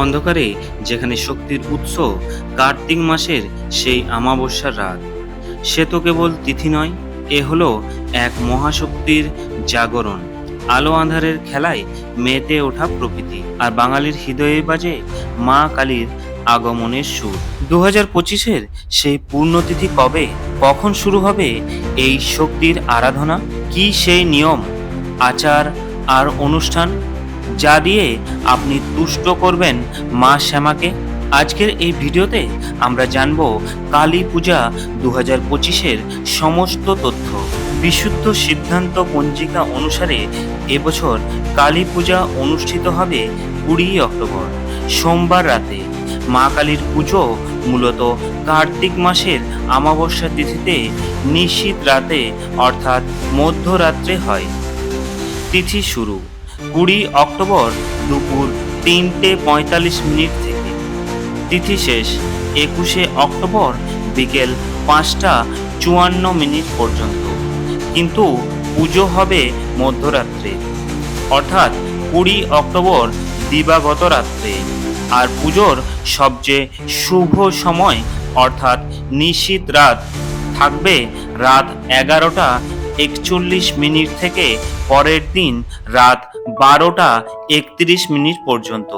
অন্ধকারে যেখানে শক্তির উৎস কার্তিক মাসের সেই আমাবস্যার রাত। সে তো কেবল তিথি নয়, এ হলো এক মহাশক্তির জাগরণ। আলো আঁধারের খেলায় মেতে ওঠা প্রকৃতি, আর বাঙালির হৃদয়ে বাজে মা কালীর আগমনের সুর। দু হাজার পঁচিশের সেই পূর্ণতিথি কবে, কখন শুরু হবে এই শক্তির আরাধনা? কি সেই নিয়ম, আচার, আর অনুষ্ঠান? যা দিয়ে আপনি তুষ্ট করবেন মা শ্যামাকে। আজকের এই ভিডিওতে আমরা জানব কালী পূজা দু হাজার পঁচিশের সমস্ত তথ্য। বিশুদ্ধ সিদ্ধান্ত পঞ্জিকা অনুসারে এবছর কালী পূজা অনুষ্ঠিত হবে কুড়ি অক্টোবর, সোমবার রাতে। মা কালীর পুজো মূলত কার্তিক মাসের আমাবস্যা তিথিতে নিশ্চিত রাতে অর্থাৎ মধ্যরাত্রে হয়। তিথি শুরু। কুড়ি অক্টোবর দুপুর তিনটে পঁয়তাল্লিশ মিনিট থেকে। তিথি শেষ একুশে অক্টোবর বিকেল পাঁচটা চুয়ান্ন মিনিট পর্যন্ত। কিন্তু পুজো হবে মধ্যরাত্রে। অর্থাৎ কুড়ি অক্টোবর দিবাগত রাত্রে। আর পুজোর সবচেয়ে শুভ সময় অর্থাৎ নিশীত রাত থাকবে রাত এগারোটা একচল্লিশ মিনিট থেকে পরের দিন রাত বারোটা একত্রিশ মিনিট পর্যন্ত।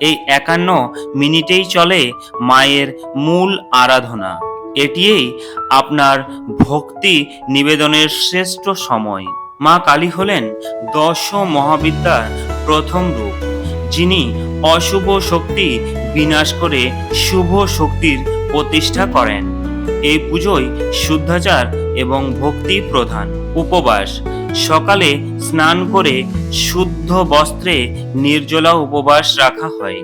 এই একান্ন মিনিটেই চলে মায়ের মূল আরাধনা। এটিই আপনার ভক্তি নিবেদনের শ্রেষ্ঠ সময়। মা কালী হলেন দশ মহাবিদ্যার প্রথম রূপ, যিনি অশুভ শক্তি বিনাশ করে শুভ শক্তির প্রতিষ্ঠা করেন। এই পুজোয় শুদ্ধাচার এবং ভক্তি প্রধান। উপবাস সকালে স্নান করে শুদ্ধ বস্ত্রে নির্জলা উপবাস রাখা হয়।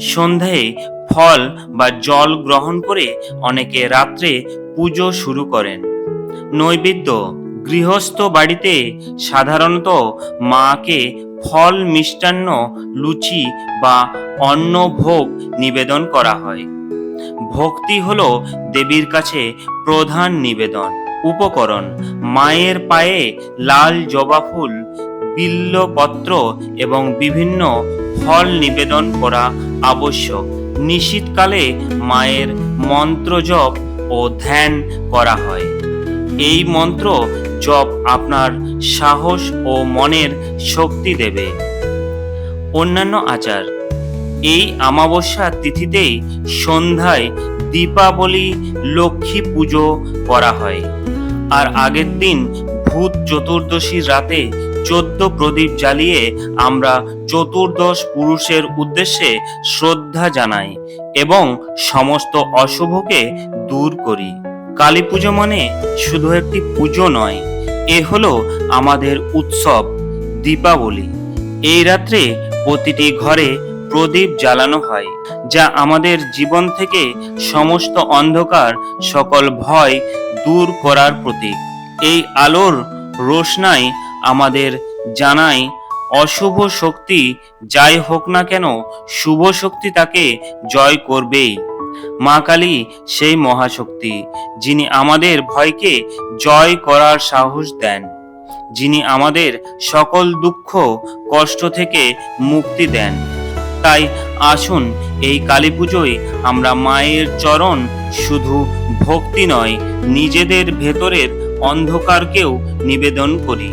সন্ধ্যায় ফল বা জল গ্রহণ করে অনেকে রাত্রে পুজো শুরু করেন। নৈবেদ্য, গৃহস্থ বাড়িতে সাধারণত মাকে ফল মিষ্টান্ন, লুচি বা অন্ন ভোগ নিবেদন করা হয়। ভক্তি হলো দেবীর কাছে প্রধান নিবেদন। উপকরণ। মায়ের পায়ে লাল জবা ফুল, বিল্লপত্র এবং বিভিন্ন ফল নিবেদন করা আবশ্যক। নিশীতকালে মায়ের মন্ত্র জপ ও ধ্যান করা হয়। এই মন্ত্র জপ আপনার সাহস ও মনের শক্তি দেবে। অন্যান্য আচার। এই আমাবস্যা তিথিতেই সন্ধ্যায় দীপাবলি লক্ষ্মী পুজো করা হয়। আর আগের দিন ভূত চতুর্দশীর রাতে চোদ্দ প্রদীপ জ্বালিয়ে আমরা চতুর্দশ পুরুষের উদ্দেশ্যে শ্রদ্ধা জানাই এবং সমস্ত অশুভকে দূর করি। কালী পুজো মানে শুধু একটি পুজো নয়, এ হলো আমাদের উৎসব, দীপাবলি। এই রাত্রে প্রতিটি ঘরে প্রদীপ জ্বালানো হয়, যা আমাদের জীবন থেকে সমস্ত অন্ধকার, সকল ভয় দূর করার প্রতীক। এই আলোর রোশনাই আমাদের জানায় অশুভ শক্তি, যাই হোক না কেন শুভ শক্তি তাকে জয় করবেই। মা কালী সেই মহাশক্তি, যিনি আমাদের ভয়কে জয় করার সাহস দেন, যিনি আমাদের সকল দুঃখ, কষ্ট থেকে মুক্তি দেন। তাই আসুন, এই কালী পুজোয় আমরা মায়ের চরণ শুধু ভক্তি নয়, নিজেদের ভেতরের অন্ধকারকেও নিবেদন করি।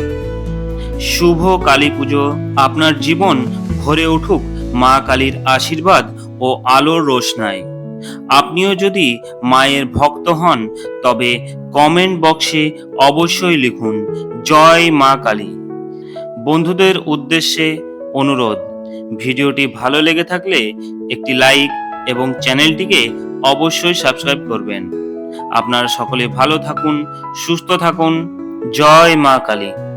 শুভ কালী পুজো। আপনার জীবন ভরে উঠুক মা কালীর আশীর্বাদ ও আলোর রোশনায়। আপনিও যদি মায়ের ভক্ত হন, তবে কমেন্ট বক্সে অবশ্যই লিখুন, জয় মা কালী। বন্ধুদের উদ্দেশ্যে অনুরোধ ভিডিওটি ভালো লেগে থাকলে একটি লাইক এবং চ্যানেলটিকে অবশ্যই সাবস্ক্রাইব করবেন। আপনারা সকলে ভালো থাকুন, সুস্থ থাকুন। জয় মা কালী।